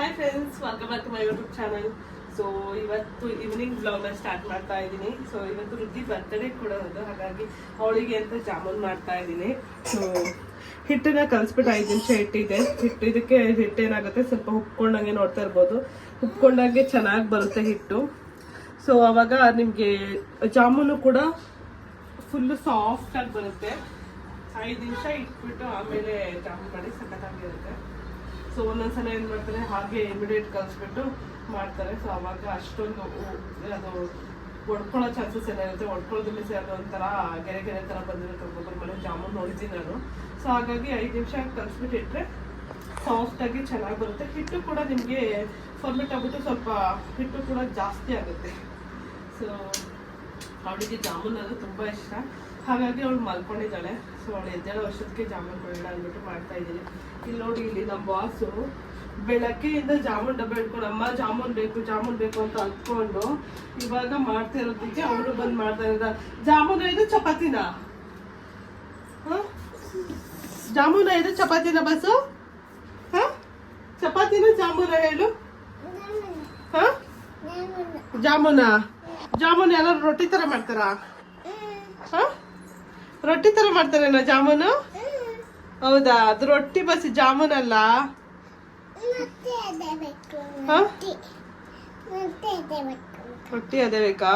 Hi friends welcome back to my YouTube channel so ಇವತ್ತು evening ಬ್ಲಾಗ್ನ start ಮಾಡ್ತಾ ಇದ್ದೀನಿ. ಸೊ ಇವತ್ತು ರುದ್ದಿ ಬರ್ತಡೇ ಕೂಡ ಅದು. ಹಾಗಾಗಿ ಅವಳಿಗೆ ಅಂತ ಜಾಮೂನ್ ಮಾಡ್ತಾ ಇದ್ದೀನಿ. ಸೊ ಹಿಟ್ಟನ್ನ ಕಲಿಸ್ಬಿಟ್ಟು ಐದು ನಿಮಿಷ ಹಿಟ್ಟಿದೆ. ಹಿಟ್ಟು ಇದಕ್ಕೆ ಹಿಟ್ಟು ಏನಾಗುತ್ತೆ ಸ್ವಲ್ಪ ಉಪ್ಕೊಂಡಂಗೆ ನೋಡ್ತಾ ಇರ್ಬೋದು. ಉಪ್ಕೊಂಡಂಗೆ ಚೆನ್ನಾಗಿ ಬರುತ್ತೆ ಹಿಟ್ಟು. ಸೊ ಅವಾಗ ನಿಮಗೆ ಜಾಮೂನು ಕೂಡ ಫುಲ್ಲು ಸಾಫ್ಟಾಗಿ ಬರುತ್ತೆ. ಐದು ನಿಮಿಷ ಇಟ್ಬಿಟ್ಟು ಆಮೇಲೆ ಜಾಮೂನ್ ಮಾಡಿ ಸಖತ್ತಾಗಿರುತ್ತೆ. ಸೊ ಒಂದೊಂದ್ಸಲ ಏನು ಮಾಡ್ತಾರೆ, ಹಾಗೆ ಇಮಿಡಿಯೇಟ್ ಕಲಿಸ್ಬಿಟ್ಟು ಮಾಡ್ತಾರೆ. ಸೊ ಅವಾಗ ಅಷ್ಟೊಂದು ಅದು ಒಡ್ಕೊಳ್ಳೋ ಚಾನ್ಸಸ್ ಎಲ್ಲ ಇರುತ್ತೆ. ಒಡ್ಕೊಳ್ಳೋದಲ್ಲಿ ಸಹ ಅದು ಒಂಥರ ಗೆರೆ ಗೆರೆ ಥರ ಬಂದಿರುತ್ತೆ. ಒಬ್ಬೊಬ್ಬರ ಮನೆ ಜಾಮೂನ್ ನೋಡಿದ್ದೀನಿ ನಾನು. ಸೊ ಹಾಗಾಗಿ ಐದು ನಿಮಿಷ ಕಲಿಸ್ಬಿಟ್ಟು ಇಟ್ಟರೆ ಸಾಫ್ಟ್ ಆಗಿ ಚೆನ್ನಾಗಿ ಬರುತ್ತೆ. ಹಿಟ್ಟು ಕೂಡ ನಿಮಗೆ ಫರ್ಮೆಟ್ ಆಗ್ಬಿಟ್ಟು ಸ್ವಲ್ಪ ಹಿಟ್ಟು ಕೂಡ ಜಾಸ್ತಿ ಆಗುತ್ತೆ. ಸೊ ಅವಳಿಗೆ ಜಾಮೂನ್ ಅದು ತುಂಬಾ ಇಷ್ಟ. ಹಾಗಾಗಿ ಅವಳು ಮಲ್ಕೊಂಡಿದ್ದಾಳೆ. ಸೊ ಅವಳು ಎದ್ದೇಳೋ ವರ್ಷಕ್ಕೆ ಜಾಮೂನ್ ಕೊಡೋಣ ಅಂದ್ಬಿಟ್ಟು ಮಾಡ್ತಾ ಇದ್ದೀನಿ. ಇಲ್ಲಿ ನೋಡಿ, ಇಲ್ಲಿ ನಮ್ಮ ಬಾಸು ಬೆಳಗ್ಗೆಯಿಂದ ಜಾಮೂನ್ ಡಬ್ಬ ಇಟ್ಕೊಂಡು ಅಮ್ಮ, ಜಾಮೂನ್ ಬೇಕು ಜಾಮೂನ್ ಬೇಕು ಅಂತ ಅಂದ್ಕೊಂಡು ಇವಾಗ ಮಾಡ್ತಾ ಇರೋದಕ್ಕೆ ಅವರು ಬಂದು ಮಾಡ್ತಾ ಇರೋದ? ಜಾಮೂನ್ ಇದು ಚಪಾತಿನ? ಜಾಮೂನ್ ಇದು ಚಪಾತಿನ ಬಸ್ಸು ಹ? ಚಪಾತಿನ ಜಾಮೂನ ಹೇಳು. ಜಾಮೂನ? ಜಾಮೂನ್ ಎಲ್ಲ ರೊಟ್ಟಿ ತರ ಮಾಡ್ತಾರ? ರೊಟ್ಟಿ ತರ ಮಾಡ್ತಾರೇನ ಜಾಮೂನು? ಹೌದಾ? ಅದು ರೊಟ್ಟಿ ಬಸಿ ಜಾಮೂನ್ ಅಲ್ಲ? ರೊಟ್ಟಿ ಅದೇ ಬೇಕಾ?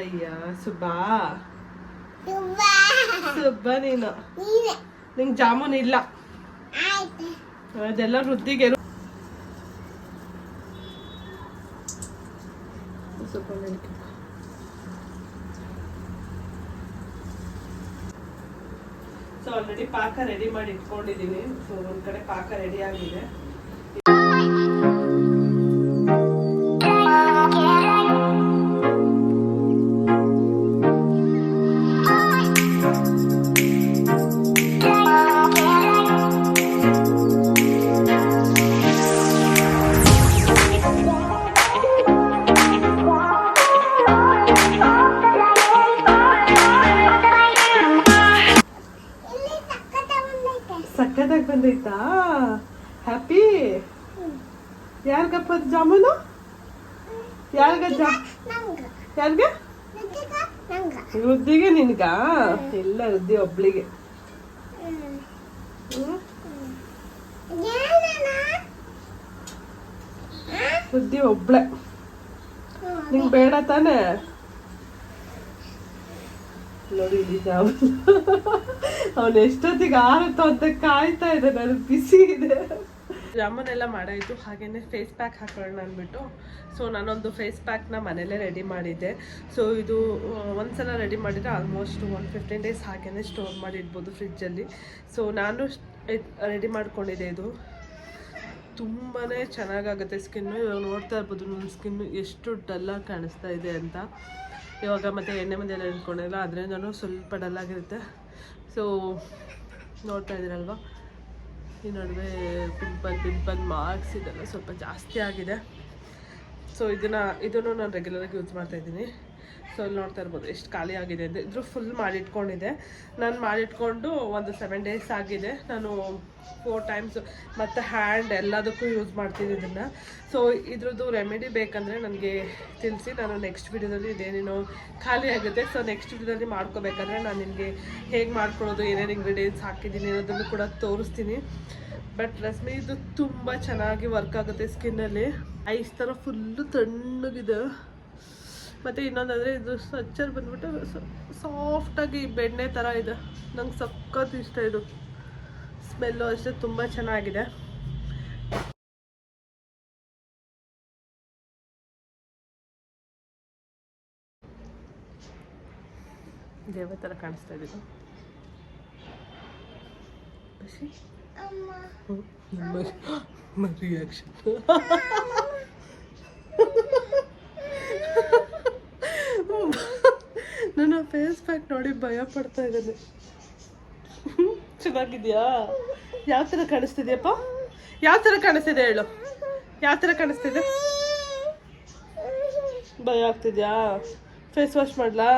ಅಯ್ಯ ಸುಬ್ಬಾ ಸುಬ್ಬ ನೀನು. ನಿಂಗೆ ಜಾಮೂನ್ ಇಲ್ಲ. ಅದೆಲ್ಲ ವೃದ್ಧಿಗೆ ಸ್ವಲ್ಪ ಸೊ ಆಲ್ರೆಡಿ ಪಾಕ ರೆಡಿ ಮಾಡಿ ಇಟ್ಕೊಂಡಿದೀನಿ. ಸೊ ಒಂದ್ ಕಡೆ ಪಾಕ ರೆಡಿ ಆಗಿದೆ. ಬಂದೈತಾ ಹ್ಯಾಪಿ ಅದು ಜಾಮೂನು? ಯಾರಿಗ ಜಾ ಯಾರಿಗೆ? ವೃದ್ಧಿಗೆ ನಿನ್ಗ? ಇಲ್ಲ, ವೃದ್ಧಿ ಒಬ್ಳಿಗೆ? ವೃದ್ಧಿ ಒಬ್ಳೆ. ನಿಂಗೆ ಬೇಡ ತಾನೇ? ನೋಡಿ ಇಲ್ಲಿ ಜಾಮೂನ್ ಅವನು ಎಷ್ಟೊತ್ತಿಗೆ ಆರುತ್ತೋ ಅಂತ ಕಾಯ್ತಾ ಇದೆ ನನಗೆ ಬಿಸಿ ಇದೆ ಜಾಮೂನೆಲ್ಲ ಮಾಡಾಯಿತು. ಹಾಗೇನೆ ಫೇಸ್ ಪ್ಯಾಕ್ ಹಾಕೊಳ್ಳೋಣ ಅಂದ್ಬಿಟ್ಟು. ಸೊ ನಾನೊಂದು ಫೇಸ್ ಪ್ಯಾಕ್ನ ಮನೇಲೇ ರೆಡಿ ಮಾಡಿದ್ದೆ. ಸೊ ಇದು ಒಂದು ಒಂದ್ಸಲ ರೆಡಿ ಮಾಡಿದರೆ ಆಲ್ಮೋಸ್ಟ್ ಒನ್ ಫಿಫ್ಟೀನ್ ಡೇಸ್ ಹಾಗೇನೆ ಸ್ಟೋರ್ ಮಾಡಿ ಇಡ್ಬೋದು ಫ್ರಿಜ್ಜಲ್ಲಿ ಸೊ ನಾನು ರೆಡಿ ಮಾಡ್ಕೊಂಡಿದ್ದೆ ಇದು. ತುಂಬಾ ಚೆನ್ನಾಗಾಗುತ್ತೆ ಸ್ಕಿನ್ನು ಇವಾಗ ನೋಡ್ತಾ ಇರ್ಬೋದು, ನನ್ನ ಸ್ಕಿನ್ನು ಎಷ್ಟು ಡಲ್ಲಾಗಿ ಕಾಣಿಸ್ತಾ ಇದೆ ಅಂತ. ಇವಾಗ ಮತ್ತೆ ಎಣ್ಣೆ ಮುಂದೆ ಎಲ್ಲ ಇಟ್ಕೊಂಡಿಲ್ಲ ಅದರಿಂದನೂ ಸ್ವಲ್ಪ ಡಲ್ಲಾಗಿರುತ್ತೆ ಸೊ ನೋಡ್ತಾ ಇದ್ದೀರಲ್ವ? ಈ ನಡುವೆ ಪಿಂಪಲ್ ಪಿಂಪಲ್ ಮಾರ್ಕ್ಸ್ ಇದೆಲ್ಲ ಸ್ವಲ್ಪ ಜಾಸ್ತಿ ಆಗಿದೆ. ಸೊ ಇದನ್ನು ಇದನ್ನು ನಾನು ರೆಗ್ಯುಲರಾಗಿ ಯೂಸ್ ಮಾಡ್ತಾ ಇದ್ದೀನಿ. ಸೊ ಇಲ್ಲಿ ನೋಡ್ತಾ ಇರ್ಬೋದು, ಎಷ್ಟು ಖಾಲಿ ಆಗಿದೆ ಅಂತ. ಇದ್ರೂ ಫುಲ್ ಮಾಡಿಟ್ಕೊಂಡಿದೆ ನಾನು ಮಾಡಿಟ್ಕೊಂಡು ಒಂದು ಸೆವೆನ್ ಡೇಸ್ ಆಗಿದೆ. ನಾನು ಫೋರ್ ಟೈಮ್ಸ್ ಮತ್ತು ಹ್ಯಾಂಡ್ ಎಲ್ಲದಕ್ಕೂ ಯೂಸ್ ಮಾಡ್ತೀನಿ ಇದನ್ನು. ಸೊ ಇದ್ರದ್ದು ರೆಮಿಡಿ ಬೇಕಂದರೆ ನನಗೆ ತಿಳಿಸಿ. ನಾನು ನೆಕ್ಸ್ಟ್ ವಿಡಿಯೋದಲ್ಲಿ ಇದೇನೇನೋ ಖಾಲಿ ಆಗುತ್ತೆ. ಸೊ ನೆಕ್ಸ್ಟ್ ವಿಡಿಯೋದಲ್ಲಿ ಮಾಡ್ಕೋಬೇಕಂದ್ರೆ ನಾನು ನಿಮಗೆ ಹೇಗೆ ಮಾಡ್ಕೊಳ್ಳೋದು, ಏನೇನು ಇಂಗ್ರೀಡಿಯೆಂಟ್ಸ್ ಹಾಕಿದ್ದೀನಿ ಅನ್ನೋದನ್ನು ಕೂಡ ತೋರಿಸ್ತೀನಿ. ಬಟ್ ರಶ್ಮಿ, ಇದು ತುಂಬ ಚೆನ್ನಾಗಿ ವರ್ಕ್ ಆಗುತ್ತೆ ಸ್ಕಿನ್ನಲ್ಲಿ ಐಸ್ ಥರ ಫುಲ್ಲು ತಣ್ಣಗಿದೆ. ಮತ್ತು ಇನ್ನೊಂದಂದರೆ ಇದು ಸಚ್ಚರ್ ಬಂದ್ಬಿಟ್ಟು ಸಾಫ್ಟಾಗಿ ಬೆಣ್ಣೆ ಥರ ಇದೆ. ನಂಗೆ ಸಖತ್ ಇಷ್ಟ ಇದು. ಸ್ಮೆಲ್ಲು ಅಷ್ಟೇ ತುಂಬ ಚೆನ್ನಾಗಿದೆ. ದೇವ ಥರ ಕಾಣಿಸ್ತಾ ಇದೆ ಇದು. ಖುಷಿ ರಿಯಾಕ್ಷನ್ ನನ್ನ ಫೇಸ್ ಪ್ಯಾಕ್ ನೋಡಿ ಭಯ ಪಡ್ತಾ ಇದ್ದಾನೆ. ಚೆನ್ನಾಗಿದ್ಯಾ? ಯಾವ ಥರ ಕಾಣಿಸ್ತಿದ್ಯಪ್ಪ? ಯಾವ ಥರ ಕಾಣಿಸ್ತಿದೆ ಹೇಳು? ಯಾವ ಥರ ಕಾಣಿಸ್ತಿದೆ? ಭಯ ಆಗ್ತಿದ್ಯಾ? ಫೇಸ್ ವಾಶ್ ಮಾಡ್ಲಾ?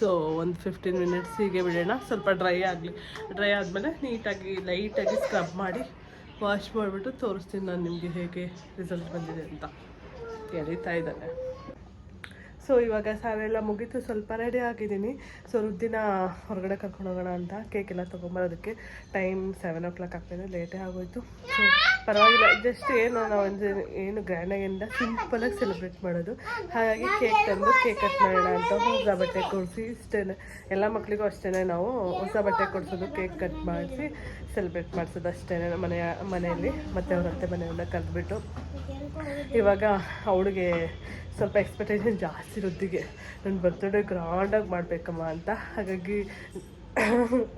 ಸೊ ಒಂದು ಫಿಫ್ಟೀನ್ ಮಿನಿಟ್ಸ್ ಹೀಗೆ ಬಿಡೋಣ. ಸ್ವಲ್ಪ ಡ್ರೈ ಆಗಲಿ. ಡ್ರೈ ಆದಮೇಲೆ ನೀಟಾಗಿ ಲೈಟಾಗಿ ಸ್ಕ್ರಬ್ ಮಾಡಿ ವಾಶ್ ಮಾಡಿಬಿಟ್ಟು ತೋರಿಸ್ತೀನಿ ನಾನು ನಿಮಗೆ ಹೇಗೆ ರಿಸಲ್ಟ್ ಬಂದಿದೆ ಅಂತ. ಎಳಿತಾ ಇದ್ದಾನೆ. ಸೊ ಇವಾಗ ಸಾರೆಲ್ಲ ಮುಗೀತು. ಸ್ವಲ್ಪ ರೆಡಿ ಆಗಿದ್ದೀನಿ. ಸೊ ರುದ್ದಿನ ಹೊರಗಡೆ ಕರ್ಕೊಂಡು ಹೋಗೋಣ ಅಂತ ಕೇಕ್ ಎಲ್ಲ ತೊಗೊಂಬರೋದಕ್ಕೆ. ಟೈಮ್ ಸೆವೆನ್ ಓ ಕ್ಲಾಕ್ ಆಗ್ತಾಯಿದೆ ಲೇಟೇ ಆಗೋಯ್ತು. ಸೊ ಪರವಾಗಿಲ್ಲ. ಜಸ್ಟ್ ಏನು ನಾವು ಒಂದು ಏನು ಗ್ರ್ಯಾಂಡಾಗಿಂದ ಸಿಂಪಲಾಗಿ ಸೆಲೆಬ್ರೇಟ್ ಮಾಡೋದು. ಹಾಗಾಗಿ ಕೇಕ್ ತಂದು ಕೇಕ್ ಕಟ್ ಮಾಡೋಣ ಅಂತ ಹೊಸ ಬಟ್ಟೆ ಕೊಡಿಸಿ ಇಷ್ಟೇ ಎಲ್ಲ ಮಕ್ಕಳಿಗೂ ಅಷ್ಟೇ ನಾವು ಹೊಸ ಬಟ್ಟೆ ಕೊಡಿಸೋದು ಕೇಕ್ ಕಟ್ ಮಾಡಿಸಿ ಸೆಲೆಬ್ರೇಟ್ ಮಾಡಿಸೋದು ಅಷ್ಟೇ ಮನೆಯ, ಮನೆಯಲ್ಲಿ. ಮತ್ತು ಅವ್ರ ಅತ್ತೆ ಮನೆಯನ್ನ ಕರೆದ್ಬಿಟ್ಟು. ಇವಾಗ ಅವಳಿಗೆ ಸ್ವಲ್ಪ ಎಕ್ಸ್ಪೆಕ್ಟೇಷನ್ ಜಾಸ್ತಿ ವೃದ್ಧಿಗೆ ನನ್ನ ಬರ್ತ್ಡೇ ಗ್ರ್ಯಾಂಡಾಗಿ ಮಾಡಬೇಕಮ್ಮ ಅಂತ. ಹಾಗಾಗಿ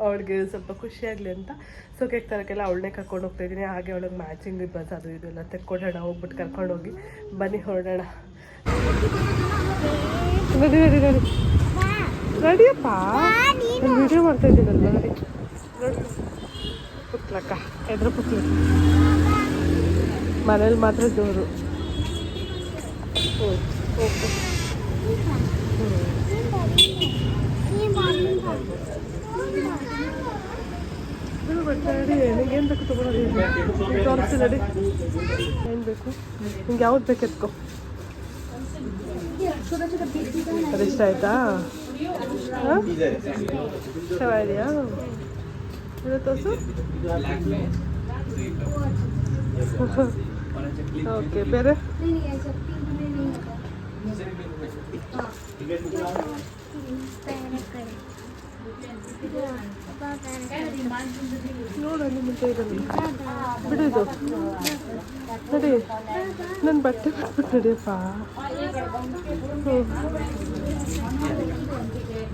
ಅವಳಿಗೆ ಸ್ವಲ್ಪ ಖುಷಿಯಾಗಲಿ ಅಂತ. ಸೊ ಕೇಕ್ ತರಕ್ಕೆಲ್ಲ ಅವಳನ್ನೇ ಕರ್ಕೊಂಡು ಹೋಗ್ತಾಯಿದ್ದೀನಿ ಹಾಗೆ ಅವಳಿಗೆ ಮ್ಯಾಚಿಂಗ್ ರಿಬ್ಬನ್ಸ್ ಅದು ಇದೆಲ್ಲ ತೆಕ್ಕೊಡೋಣ, ಹೋಗ್ಬಿಟ್ಟು ಕರ್ಕೊಂಡು ಹೋಗಿ ಬನ್ನಿ, ಹೊರಡೋಣ. ನೋಡಿ ನಡಿ ನೋಡಿ ನಡಿಯಪ್ಪ. ವಿಡಿಯೋ ಮಾಡ್ತಾ ಇದ್ದೀನಲ್ವ? ನಡಿ. ನೋಡಿ. ಪುತ್ಲಕ್ಕ, ಎದ್ರ ಪುತ್ಲ. ಮನೇಲಿ ಮಾತ್ರ ಜೋರು. ಓಕೆ ಓಕೆ ಬಿಡು ಬಟ್ಟೆ ನಡಿ ನಿಂಗೆ ಏನು ಬೇಕು ತೊಗೊಳೋದು ತೋರಿಸ್ತೀನಿ ನಡಿ ಏನು ಬೇಕು ನಿಂಗೆ ಯಾವ್ದು ಬೇಕು ಎತ್ಕೊ ಅದು ಇಷ್ಟ ಆಯ್ತಾ ಚೆನ್ನಾಗಿದೆಯಾ ಇದು ತೋರಿಸು ಓಕೆ ಬೇರೆ ಬಿಡಿದು ನಡಿ ನನ್ನ ಬಟ್ಟೆ ಬಿಟ್ಬಿಟ್ಟು ನಡಿಯಪ್ಪ ಹ್ಞೂ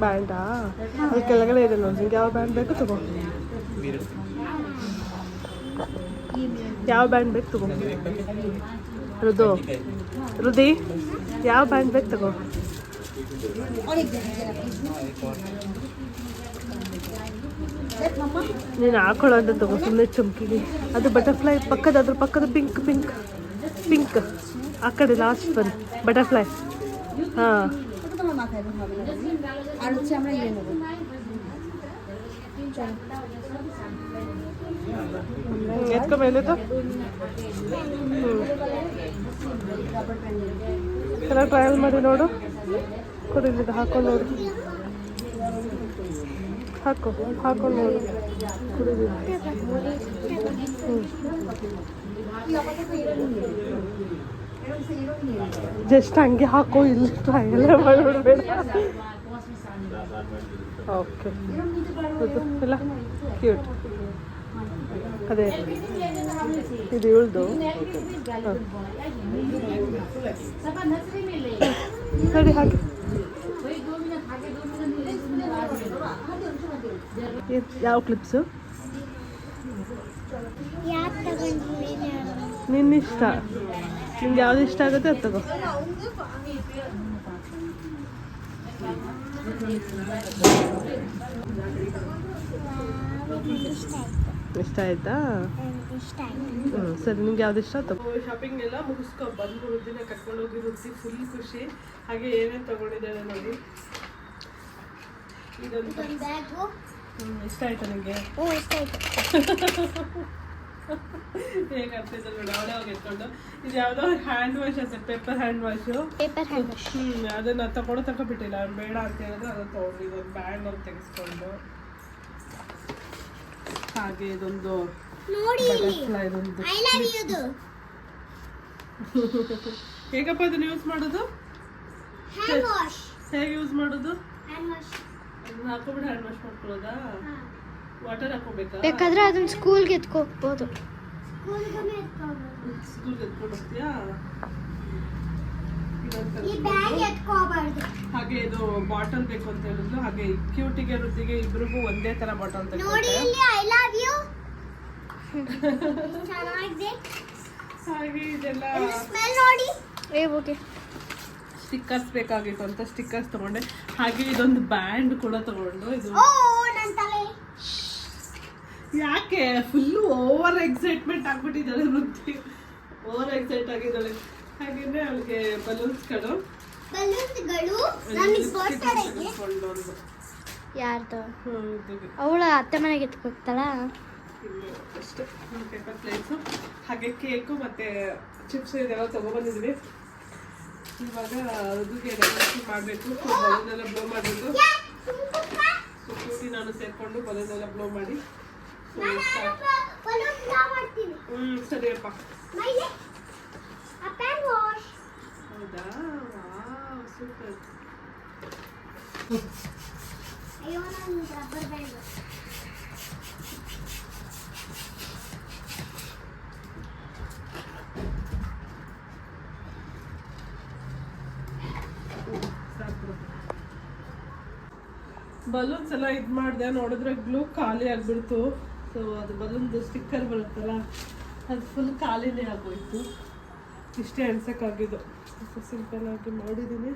ಬ್ಯಾಂಡಾ ಅಲ್ಲಿ ಕೆಳಗಡೆ ಇದೆ ನೋಡಿ ನಿಂಗೆ ಯಾವ ಬ್ಯಾಂಡ್ ಬೇಕು ತಗೋ ಯಾವ ಬ್ಯಾಂಡ್ ಬೇಕು ತಗೋ ರುದು ರುದಿ ಯಾವ ಬ್ಯಾಂಡ್ ಬೇಕು ತಗೋ ನೀನು ಹಾಕೊಳ್ಳೋದು ತಗೋ ಸುಮ್ಮನೆ ಚುಮ್ಕಿಗೆ ಅದು ಬಟರ್ಫ್ಲೈ ಪಕ್ಕದ ಅದ್ರ ಪಕ್ಕದ ಪಿಂಕ್ ಪಿಂಕ್ ಪಿಂಕ್ ಆ ಕಡೆ ಲಾಸ್ಟ್ ಬನ್ನಿ ಬಟರ್ಫ್ಲೈ ಹಾಂ আর হচ্ছে আমরা ইয়ে নেবো ಎತ್ಕೊ ಮೇಲಿದ್ದು ಹ್ಞೂ ಎಲ್ಲ ಟ್ರಯಲ್ ಮಾಡಿ ನೋಡು. ಕುಡಿಲಿದ್ದು ಹಾಕೊಂಡು ನೋಡು. ಹಾಕು ಹಾಕೊಂಡು ನೋಡು. ಕುಡಿಲಿದ್ದು ಹ್ಞೂ ಜಸ್ಟ್ ಹಂಗೆ ಹಾಕೋ, ಇಲ್ಲಿ ಟ್ರಯಲ್ ಮಾಡಿಬಿಡ್ಬೇಡ ಓಕೆ. ಇಲ್ಲ, ಕ್ಯೂಟ್. ಅದೇ. ಇದು ಇವಳ್ದು ಸರಿ ಹಾಗೆ ಏನ್- ಯಾವ ಕ್ಲಿಪ್ಸು ಯಾಕೆ ತಗೊಂಡಿದ್ದೀನಿ ನಿನ್ನ ಇಷ್ಟ ನಿಂಗೆ ಯಾವ್ದು ಇಷ್ಟ ಆಗುತ್ತೆ ಅದು ತಗೋ ಇಷ್ಟ ಇಷ್ಟ ಆಯ್ತಾ? ಆಯ್ತು ಇಷ್ಟ ಆಯ್ತು ಹ್ಞೂ ಸರಿ ನಿಮ್ಗೆ ಯಾವ್ದು ಇಷ್ಟ? ತಗೋ. ಶಾಪಿಂಗ್ ಎಲ್ಲ ಮುಗಿಸ್ಕೊ ಬಂದು ದಿನ ಕರ್ಕೊಂಡೋಗಿ ರುಚಿ ಫುಲ್ ಖುಷಿ. ಹಾಗೆ ಏನೇನು ತಗೊಂಡಿದ್ದಾಳೆ ನೋಡಿ. ಇದೊಂದು ಒಂದು ಇಷ್ಟ ಆಯ್ತಾ ನಿಮಗೆ? ಓ ಇಷ್ಟ ಆಯ್ತು. ಹೇಗೆ ಆಗ್ತೈತೆ ನೋಡಿ ಅವಳೇ ಹೋಗಿ ಎತ್ಕೊಂಡು. ಇದು ಯಾವುದೋ ಹ್ಯಾಂಡ್ ವಾಶ್ ಅಂತ paper hand wash paper hand wash hmm ಅದನ್ನ ತಗೊಂಡು ತನಕ ಬಿಟ್ಟಿಲ್ಲ ಅವ್ನು ಬೇಡ ಅಂತ ಹೇಳಿದ್ರೆ ಅದನ್ನ ತಗೊಂಡು ಇದೊಂದು ಬ್ಯಾಂಡ್ ಅಂತ ತೆಗೆಸ್ಕೊಂಡು. ಹಾಗೆ ಇದೊಂದು ನೋಡಿ ಇದೊಂದು ಐ ಲವ್ ಯುದು ಹೇಗಪ್ಪ ಇದನ್ನ ಯೂಸ್ ಮಾಡೋದು? ಹ್ಯಾಂಡ್ ವಾಶ್ ಹೇಗೆ ಯೂಸ್ ಮಾಡೋದು? ಹ್ಯಾಂಡ್ ವಾಶ್ ಅದನ್ನ ಹಾಕೊಬಿಟ್ಟು ಹ್ಯಾಂಡ್ ವಾಶ್ ಮಾಡ್ಕೊಳ್ಳೋದಾ? ವಾಟರ್ ಹಾಕೋಬೇಕಾ ಬೇಕಾದ್ರೆ ಅದನ್ನ ಸ್ಕೂಲ್ಗೆ ಎತ್ಕೋಬಹುದು ಸ್ಕೂಲ್ಗೆ ಎತ್ಕೊಂಡು ಹೋಗ್ತೀಯಾ ಈ ಇದೊಂದು ಬ್ಯಾಗ್ ಎತ್ಕೋಬಾರ್ದು ಹಾಗೆ ಇದು ಬಾಟಲ್ ಬೇಕು ಅಂತ ಹೇಳಿದ್ಲು ಹಾಗೆ ಕ್ಯೂಟಿಗೆ ವೃದ್ಧಿಗೆ ಇಬ್ರಿಗೂ ಒಂದೇ ತರ ಬಾಟಲ್ ನೋಡಿ ಇಲ್ಲಿ ಐ ಲವ್ ಯು ಚೆನ್ನಾಗಿದೆ. ಹಾಗೆ ಇದೆಲ್ಲ ಸ್ಮೆಲ್ ನೋಡಿ. ಏ ಓಕೆ. ಸ್ಟಿಕ್ಕರ್ಸ್ ಬೇಕಾಗಿತ್ತು ಅಂತ ಸ್ಟಿಕ್ಕರ್ಸ್ ತಗೊಂಡೆ. ಹಾಗೆ ಇದೊಂದು ಬ್ಯಾಂಡ್ ಕೂಡ ತಗೊಂಡು ಇದು. ಓ ನನ್ನ ತಲೆ. ಯಾಕೆ? ಫುಲ್ಲು ಓವರ್ ಎಕ್ಸೈಟ್ಮೆಂಟ್ ಆಗ್ಬಿಟ್ಟಿದ್ದಾಳೆ ವೃದ್ಧಿ ಓವರ್ ಎಕ್ಸೈಟ್ ಆಗಿದ್ದಾಳೆ. ಹಾಗೇನೆ ಅವಳಿಗೆ ಬಲೂನ್ಸ್ಗಳು. ಬಲೂನ್ಸ್ಗಳು ನಮಗೆ ಯಾರ್ದು? ಅವಳು ಅತ್ತೆ ಮನೆಗೆ ಎತ್ಕೋಗ್ತಾಳ ಅಷ್ಟೇ. ಪೇಪರ್ ಪ್ಲೇಟ್ಸು ಹಾಗೆ ಕೇಕು ಮತ್ತೆ ಚಿಪ್ಸ್ ಇದೆಲ್ಲ ತೊಗೊಬಂದಿದ್ವಿ ಇವಾಗ ಅದಕ್ಕೆ ಡೆಕೋರೇಷನ್ ಮಾಡಬೇಕು. ಬಲೂನೆಲ್ಲ ಬ್ಲೋ ಮಾಡಬೇಕು ಸೊ ನಾನು ಸೇರ್ಕೊಂಡು ಬಲೂನೆಲ್ಲ ಬ್ಲೋ ಮಾಡಿ. ಹ್ಞೂ ಸರಿಯಪ್ಪ. ಹೌದಾ? Wow super. ಅಯ್ಯೋ ನಾನು ರಬ್ಬರ್ ಬ್ಯಾಂಡ್ ಬಲೂನ್ಸ್ ಎಲ್ಲ ಇದು ಮಾಡಿದೆ ನೋಡಿದ್ರೆ ಗ್ಲೂ ಖಾಲಿ ಆಗ್ಬಿಡ್ತು. ಸೊ ಅದು ಬಲೂನ್ದು ಸ್ಟಿಕ್ಕರ್ ಬರುತ್ತಲ್ಲ ಅದು ಫುಲ್ ಖಾಲಿನೇ ಆಗೋಯ್ತು. ಇಷ್ಟೇ ಅನ್ಸೋಕ್ಕಾಗಿದ್ದು. ಸಿಂಪಲ್ ಆಗಿ ಮಾಡಿದ್ದೀನಿ.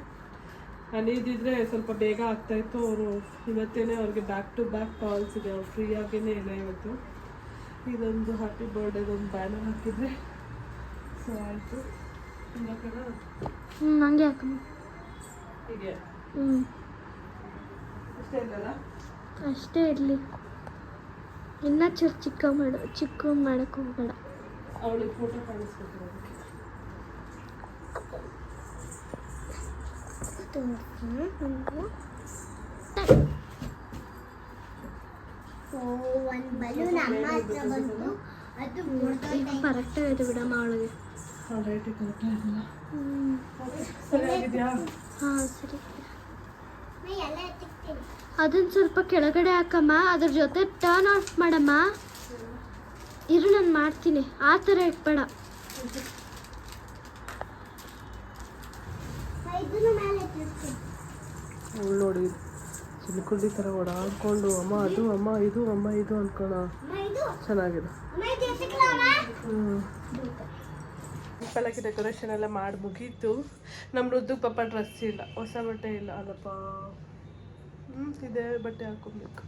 ಅನಿದಿದ್ರೆ ಸ್ವಲ್ಪ ಬೇಗ ಆಗ್ತಾಯಿತ್ತು ಅವರು ಇವತ್ತೇನೆ ಅವ್ರಿಗೆ ಬ್ಯಾಕ್ ಟು ಬ್ಯಾಕ್ ಕಾಲ್ಸ್ ಇದೆ. ಅವ್ರು ಫ್ರೀ ಆಗಿನೇ ಇಲ್ಲ ಇವತ್ತು. ಇದೊಂದು ಹ್ಯಾಪಿ ಬರ್ಡೇದೊಂದು ಬ್ಯಾನರ್ ಹಾಕಿದ್ರೆ ಸೊ ಆಯಿತು. ಹಂಗೆ ಹೀಗೆ? ಹ್ಞೂ ಅಷ್ಟೇ ಇರಲ್ಲ ಅಷ್ಟೇ ಇರಲಿ. ಇನ್ನ ಚೂರು ಚಿಕ್ಕ ಮಾಡು ಚಿಕ್ಕ ಮಾಡೋಕ್ಕೆ ಹೋಗ್ಬೇಡ. ಅವಳಿಗೆ ಫೋಟೋ ಕಾಣಿಸ್ಬೇಕು ಅದಕ್ಕೆ ಒಂದು ಬಲೂನ್ ಅಮ್ಮ ಹತ್ರ ಬಂತು ಅದು ಕರೆಕ್ಟ್ ಆಗಿದೆ ಬಿಡಮ್ಮ ಅದನ್ನ ಸ್ವಲ್ಪ ಕೆಳಗಡೆ ಹಾಕಮ್ಮ. ಅದ್ರ ಜೊತೆ ಟರ್ನ್ ಆಫ್ ಮಾಡಮ್ಮ. ಇರು, ನಾನು ಮಾಡ್ತೀನಿ. ಆ ಥರ ಇಟ್ಬೇಡ. ಅವಳು ನೋಡಿ ಚಿಲ್ಕುಂಡಿ ಥರ ಓಡಾಡ್ಕೊಂಡು ಅಮ್ಮ ಅದು ಅಮ್ಮ ಇದು ಅಮ್ಮ ಇದು ಅನ್ಕೋಣ. ಚೆನ್ನಾಗಿದೆ. ಹ್ಞೂ ಸಿಂಪಲಾಗಿ ಡೆಕೋರೇಷನ್ ಎಲ್ಲ ಮಾಡಿ ಮುಗೀತು. ನಮ್ಮ ರುದ್ದು ಪಾಪ ಡ್ರೆಸ್ ಇಲ್ಲ ಹೊಸ ಬಟ್ಟೆ ಇಲ್ಲ ಅಲ್ಲಪ್ಪ. ಹ್ಞೂ ಇದೇ ಬಟ್ಟೆ ಹಾಕೊಬೇಕು.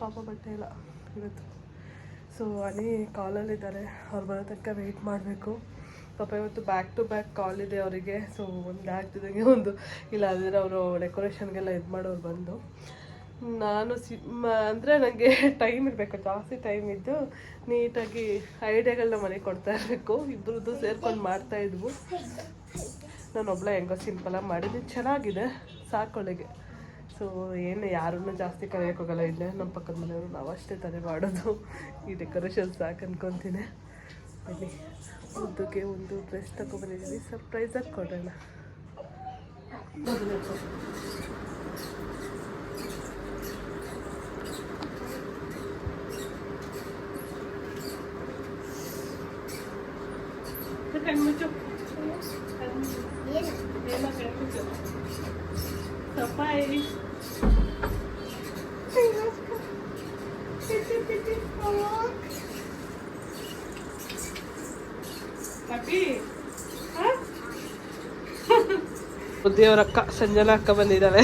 ಪಾಪ ಬಟ್ಟೆ ಇಲ್ಲ ಇವತ್ತು. ಸೊ ಅನಿ ಕಾಲಲ್ಲಿದ್ದಾರೆ ಅವ್ರು ಬರೋ ತನಕ ವೆಯ್ಟ್ ಮಾಡಬೇಕು. ಪಾಪ ಇವತ್ತು ಬ್ಯಾಕ್ ಟು ಬ್ಯಾಕ್ ಕಾಲ್ ಇದೆ ಅವರಿಗೆ ಸೊ ಒಂದು ಆಗ್ತಿದ್ದಂಗೆ ಒಂದು. ಇಲ್ಲ ಅಂದರೆ ಅವರು ಡೆಕೋರೇಷನ್ಗೆಲ್ಲ ಇದು ಮಾಡೋರು ಬಂದು. ನಾನು ಸಿಮ್, ಅಂದರೆ ನನಗೆ ಟೈಮ್ ಇರಬೇಕು, ಜಾಸ್ತಿ ಟೈಮ್ ಇದ್ದು ನೀಟಾಗಿ ಐಡಿಯಾಗಳನ್ನ ಮನೆಗೆ ಕೊಡ್ತಾ ಇರಬೇಕು. ಇಬ್ಬರದ್ದು ಸೇರ್ಕೊಂಡು ಮಾಡ್ತಾ ಇದ್ವು. ನಾನು ಒಬ್ಳೆ ಹೆಂಗೋ ಸಿಂಪಲಾಗಿ ಮಾಡಿದ್ದು. ಚೆನ್ನಾಗಿದೆ ಸಾಕೊಳ್ಳೆಗೆ ಸೊ ಏನು ಯಾರನ್ನೂ ಜಾಸ್ತಿ ಹೋಗಲ್ಲ. ಇಲ್ಲೇ ನಮ್ಮ ಪಕ್ಕದ ಮನೆಯವರು ನಾವು ಅಷ್ಟೇ ತಲೆ ಮಾಡೋದು. ಈ ಡೆಕೋರೇಷನ್ ಸಾಕು ಅನ್ಕೊತೀನಿ. ಬನ್ನಿ ಉದ್ದಕ್ಕೆ ಒಂದು ಡ್ರೆಸ್ ತಗೊಬಂದಿದ್ದೀನಿ ಸರ್ಪ್ರೈಸಾಗಿ ಕೊಡೋಣ ಕಣ್ಮುಚ್ಚು ಕಣ್ಮುಚ್ಚು ಎಲ್ಲ ಕಣ್ಮುಚ್ಚು ಬುದ್ಧಿಯವ್ರ ಅಕ್ಕ ಸಂಜನಾ ಅಕ್ಕ ಬಂದಿದ್ದಾಳೆ.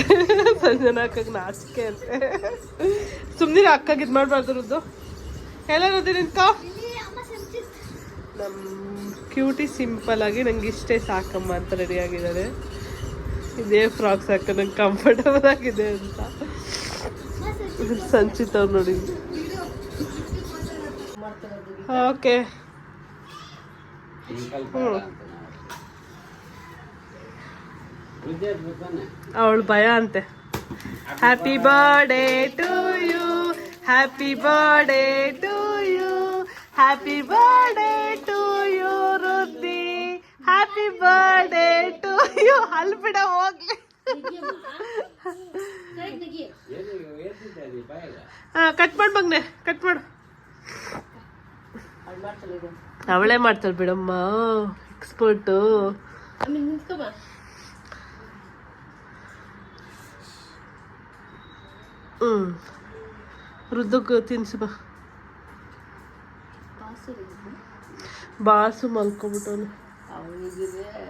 ಸಂಜನಾ ಅಕ್ಕಗೆ ನಾಚಿಕೆ ಅಂತ. ಸುಮ್ಮನೆ ಅಕ್ಕಗೆ ಇದು ಮಾಡಬಾರ್ದು ರುದ್ದು. ಹೇಳೋದು ನಿನ್ಕ ನಮ್ಮ ಕ್ಯೂಟಿ ಸಿಂಪಲ್ ಆಗಿ ನಂಗೆ ಇಷ್ಟೇ ಸಾಕಮ್ಮ ಅಂತ ರೆಡಿ ಆಗಿದ್ದಾರೆ. ಇದೇ ಫ್ರಾಕ್ಸ್ ಹಾಕ ನಂಗೆ ಕಂಫರ್ಟಬಲ್ ಆಗಿದೆ ಅಂತ. ಸಂಚಿತ ಅವ್ರು ನೋಡಿ. ಓಕೆ. ಹ್ಞೂ ಅವಳು ಭಯ ಅಂತೆ. Happy birthday to you happy birthday to you happy birthday to you Ruddi happy birthday to you ಅಲ್ಲಿ ಬಿಡ, ಹೋಗ್ಲಿ. ಕಟ್ ಮಾಡ್ ಮಗ್ನೆ ಕಟ್ ಮಾಡು. ಅವಳೇ ಮಾಡ್ತಾಳೆ ಬಿಡಮ್ಮ. ಎಕ್ಸ್ಪರ್ಟು ಹ್ಞೂ ತಿನ್ಸು ಬಾ. ಬಾಸು ಮಲ್ಕೊಬಿಟ್ಟವನು.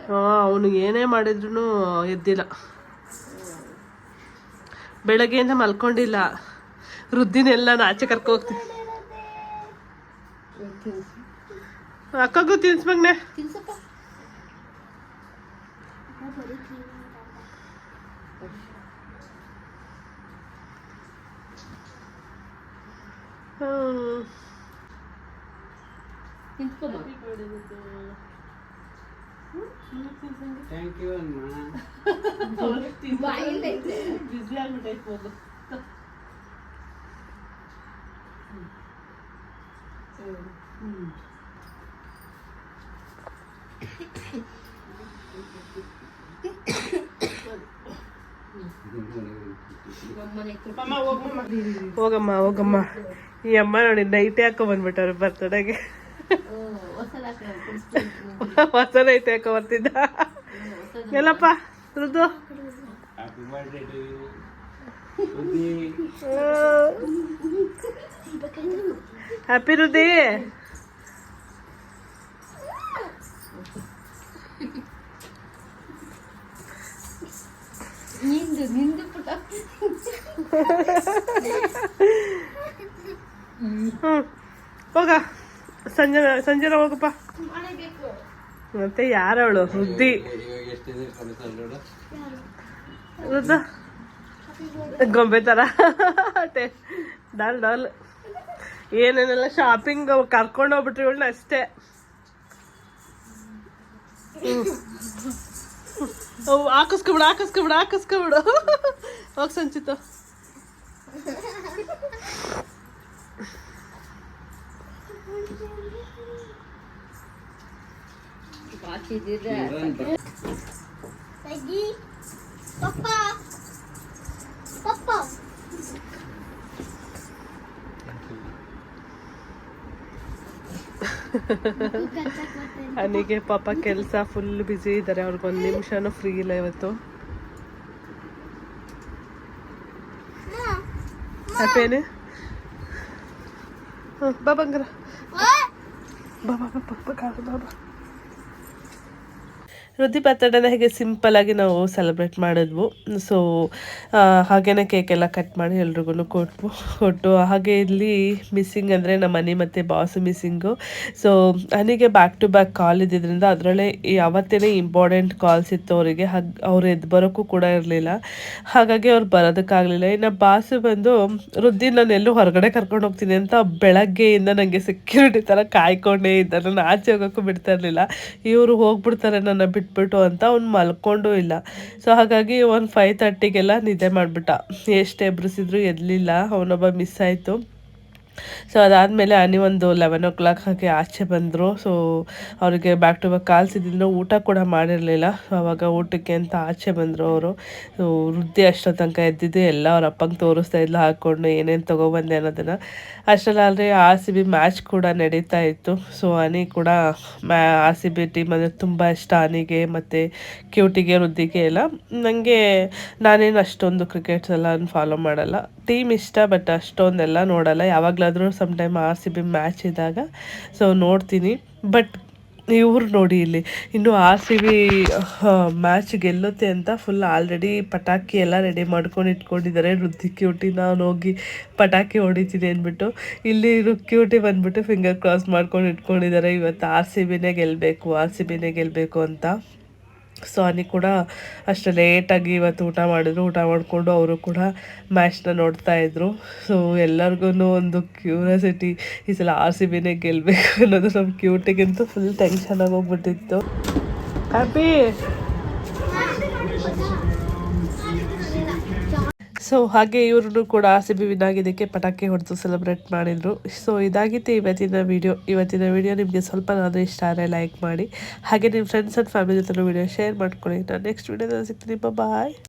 ಹಾಂ ಅವನಿಗೆ ಏನೇ ಮಾಡಿದ್ರು ಎದ್ದಿಲ್ಲ. ಬೆಳಗ್ಗೆಯಿಂದ ಮಲ್ಕೊಂಡಿಲ್ಲ. ವೃದ್ಧಿನೆಲ್ಲ ನಾಚೆ ಕರ್ಕೊ ಹೋಗ್ತೀನಿ ಅಕ್ಕಗೂ ತಿನ್ಸ್ಬಂಗ್ನೆ ನಿಂತ್ಕೊಮ್ಮ ಥ್ಯಾಂಕ್ ಯು ಅಮ್ಮ ಬಾಯಿಲ್ಲೈತೆ ಬಿಸಿ ಆಗ್ಬಿಟ್ಟೈತೆ ಹೋಗು ನಮ್ಮನೆ ಅಮ್ಮ ಹೋಗಮ್ಮ ಹೋಗಮ್ಮ ಹೋಗಮ್ಮ ಈ ಅಮ್ಮ ನೋಡಿ ನೈಟ್ ಹಾಕೊ ಬಂದ್ಬಿಟ್ಟವ್ರು ಬರ್ತಡೆಗೆ? ಹೊಸ ನೈಟ್ ಹಾಕೊ ಬರ್ತಿದ್ದ? ಎಲ್ಲಪ್ಪ ಋದು ಹ್ಯಾಪಿ ರುದಿ ನಿಂದು ನಿಂದು ಪುಟ ಹ್ಮ್. ಹೋಗ. ಸಂಜೆ ಸಂಜೆನ ಹೋಗಪ್ಪ. ಮತ್ತೆ ಯಾರವಳು? ನೋಡು ರುದ್ದ ಗೊಂಬೆ ಟೆ- ಡಾಲ್ ಡಾಲ್. ಏನೇನೆಲ್ಲ ಶಾಪಿಂಗ್ ಕರ್ಕೊಂಡು ಹೋಗ್ಬಿಟ್ರಿ ಇವಳನ್ನ ಅಷ್ಟೇ. ಹಾಕಿಸ್ಕೊಬಿಡು ಹಾಕಿಸ್ಕೊಬಿಡು ಹಾಕಿಸ್ಕೊಬಿಡು. ಹೋಗಿ ಸಂಚಿತು. ಹಾಕಿದ್ದೀರ Lagi. Papa. Papa. ಅನಿಗೆ ಪಾಪ ಕೆಲಸ ಫುಲ್ ಬ್ಯುಸಿ ಇದ್ದಾರೆ ಅವ್ರಿಗೊಂದು ನಿಮಿಷನೂ ಫ್ರೀ ಇಲ್ಲ ಇವತ್ತು ಹ್ಯಾಪೇನೆ ಹ್ಞೂ ಬಾ ಬಂಗಾರ ಬಾ ವೃದ್ಧಿ ಬರ್ತಡೇನ ಹೇಗೆ ಸಿಂಪಲ್ ಆಗಿ ನಾವು ಸೆಲೆಬ್ರೇಟ್ ಮಾಡಿದ್ವು. ಸೊ ಹಾಗೇನೆ ಕೇಕ್ ಎಲ್ಲ ಕಟ್ ಮಾಡಿ ಎಲ್ರಿಗೂ ಕೊಟ್ಟು ಕೊಟ್ಟು ಹಾಗೆ ಇಲ್ಲಿ ಮಿಸ್ಸಿಂಗ್ ಅಂದರೆ ನಮ್ಮ ಮನೆ ಮತ್ತು ಬಾಸ್ ಮಿಸ್ಸಿಂಗು ಸೊ ನನಗೆ ಬ್ಯಾಕ್ ಟು ಬ್ಯಾಕ್ ಕಾಲ್ ಇದ್ದಿದ್ದರಿಂದ ಅದರಲ್ಲೇ ಅವತ್ತೇ ಇಂಪಾರ್ಟೆಂಟ್ ಕಾಲ್ಸ್ ಇತ್ತು ಅವರಿಗೆ. ಹಾಗೆ, ಅವ್ರು ಎದ್ದು ಬರೋಕ್ಕೂ ಕೂಡ ಇರಲಿಲ್ಲ. ಹಾಗಾಗಿ ಅವ್ರು ಬರೋದಕ್ಕಾಗಲಿಲ್ಲ. ಇನ್ನು ಬಾಸು ಬಂದು, ವೃದ್ಧಿ, ನಾನು ಎಲ್ಲೂ ಹೊರಗಡೆ ಕರ್ಕೊಂಡು ಹೋಗ್ತೀನಿ ಅಂತ ಬೆಳಗ್ಗೆಯಿಂದ ನನಗೆ ಸೆಕ್ಯೂರಿಟಿ ಥರ ಕಾಯ್ಕೊಂಡೇ ಇದ್ದ. ನಾನು ಆಚೆ ಹೋಗೋಕ್ಕೂ ಬಿಡ್ತಾ ಇರಲಿಲ್ಲ. ಇವರು ಹೋಗ್ಬಿಡ್ತಾರೆ ನನ್ನ ಬಿಟ್ಬಿಟ್ಟು ಅಂತ ಅವ್ನು ಮಲ್ಕೊಂಡು ಇಲ್ಲ. ಸೊ ಹಾಗಾಗಿ ಒಂದು ಫೈವ್ ತರ್ಟಿಗೆಲ್ಲ ನಿದ್ದೆ ಮಾಡಿಬಿಟ್ಟ. ಎಷ್ಟು ಎಬ್ರಿಸಿದ್ರು ಎದ್ಲಿಲ್ಲ, ಅವನೊಬ್ಬ ಮಿಸ್ ಆಯಿತು. ಸೊ ಅದಾದಮೇಲೆ ಅನಿ ಒಂದು ಲೆವೆನ್ ಓ ಕ್ಲಾಕ್ ಹಾಗೆ ಆಚೆ ಬಂದರು. ಸೊ ಅವರಿಗೆ ಬ್ಯಾಕ್ ಟು ಬ್ಯಾಕ್ ಕಾಲ್ಸ್ ಸಿದ್ದಿದ್ರು ಊಟ ಕೂಡ ಮಾಡಿರಲಿಲ್ಲ. ಸೊ ಅವಾಗ ಊಟಕ್ಕೆ ಅಂತ ಆಚೆ ಬಂದರು ಅವರು. ಸೊ ವೃದ್ಧಿ ಅಷ್ಟೋ ತನಕ ಎದ್ದಿದ್ದು ಎಲ್ಲ ಅವ್ರ ಅಪ್ಪಂಗೆ ತೋರಿಸ್ತಾ ಇದ್ಲು ಹಾಕ್ಕೊಂಡು ಏನೇನು ತೊಗೊಬಂದೆ ಅನ್ನೋದನ್ನು. ಅಷ್ಟರಲ್ಲಾದರೆ ಆರ್ ಸಿ ಬಿ ಮ್ಯಾಚ್ ಕೂಡ ನಡೀತಾ ಇತ್ತು. ಸೊ ಅನಿ ಕೂಡ ಮ್ಯಾ ಆರ್ ಸಿ ಬಿ ಟೀಮ್ ಅಂದರೆ ತುಂಬ ಇಷ್ಟ ಅನಿಗೆ ಮತ್ತು ಕ್ಯೂಟಿಗೆ ವೃದ್ಧಿಗೆ ಎಲ್ಲ. ನನಗೆ ನಾನೇನು ಅಷ್ಟೊಂದು ಕ್ರಿಕೆಟ್ಸ್ ಎಲ್ಲ ಫಾಲೋ ಮಾಡಲ್ಲ. ಟೀಮ್ ಇಷ್ಟ ಬಟ್ ಅಷ್ಟೊಂದೆಲ್ಲ ನೋಡಲ್ಲ. ಯಾವಾಗಲಾದರೂ some time R C B match ಇದ್ದಾಗ. ಸೊ ನೋಡ್ತೀನಿ. ಬಟ್ ಇವ್ರು ನೋಡಿ ಇಲ್ಲಿ. ಇನ್ನು ಆರ್ ಸಿ ಬಿ ಮ್ಯಾಚ್ ಗೆಲ್ಲುತ್ತೆ ಅಂತ ಫುಲ್ ಆಲ್ರೆಡಿ ಪಟಾಕಿ ಎಲ್ಲ ರೆಡಿ ಮಾಡ್ಕೊಂಡು ಇಟ್ಕೊಂಡಿದ್ದಾರೆ. ವೃದ್ಧಿ ಕ್ಯೂಟಿ ನಾನು ಹೋಗಿ ಪಟಾಕಿ ಹೊಡಿತೀನಿ ಅಂದ್ಬಿಟ್ಟು. ಇಲ್ಲಿ ಕ್ಯೂಟಿ ಬಂದ್ಬಿಟ್ಟು ಫಿಂಗರ್ ಕ್ರಾಸ್ ಮಾಡ್ಕೊಂಡು ಇಟ್ಕೊಂಡಿದ್ದಾರೆ. ಇವತ್ತು ಆರ್ ಸಿ ಬಿನೇ ಗೆಲ್ಲಬೇಕು ಆರ್ ಸಿ ಬಿನೇ ಗೆಲ್ಲಬೇಕು ಅಂತ. ಸೊ ಅಲ್ಲಿ ಕೂಡ ಅಷ್ಟು ಲೇಟಾಗಿ ಇವತ್ತು ಊಟ ಮಾಡಿದ್ರು. ಊಟ ಮಾಡಿಕೊಂಡು ಅವರು ಕೂಡ ಮ್ಯಾಚ್ನ ನೋಡ್ತಾ ಇದ್ರು. ಸೊ ಎಲ್ಲರಿಗೂ ಒಂದು ಕ್ಯೂರಿಯಾಸಿಟಿ ಈ ಸಲ ಆರ್ ಸಿ ಬಿನೇ ಗೆಲ್ಲಬೇಕು ಅನ್ನೋದು ನಮ್ಮ ಕ್ಯೂಟಿಗಂತೂ ಫುಲ್ ಟೆನ್ಷನ್ ಆಗೋಗ್ಬಿಟ್ಟಿತ್ತು ಹ್ಯಾಪಿ ಸೊ ಹಾಗೆ ಇವ್ರನ್ನು ಕೂಡ ಆರ್ ಸಿ ಬಿ ಪಟಾಕಿ ಹೊಡೆದು ಸೆಲೆಬ್ರೇಟ್ ಮಾಡಿದರು. ಸೊ ಇದಾಗಿತ್ತು ಇವತ್ತಿನ ವಿಡಿಯೋ ಇವತ್ತಿನ ವಿಡಿಯೋ ನಿಮಗೆ ಸ್ವಲ್ಪ ನಾನು ಇಷ್ಟ ಆದರೆ ಲೈಕ್ ಮಾಡಿ. ಹಾಗೆ ನಿಮ್ಮ ಫ್ರೆಂಡ್ಸ್ ಆ್ಯಂಡ್ ಫ್ಯಾಮಿಲಿ ಜೊತೆ ವಿಡಿಯೋ ಶೇರ್ ಮಾಡ್ಕೊಳ್ಳಿ. ನಾನು ನೆಕ್ಸ್ಟ್ ವಿಡಿಯೋದಲ್ಲಿ ಸಿಗ್ತೀನಿ. ಬಾಯ್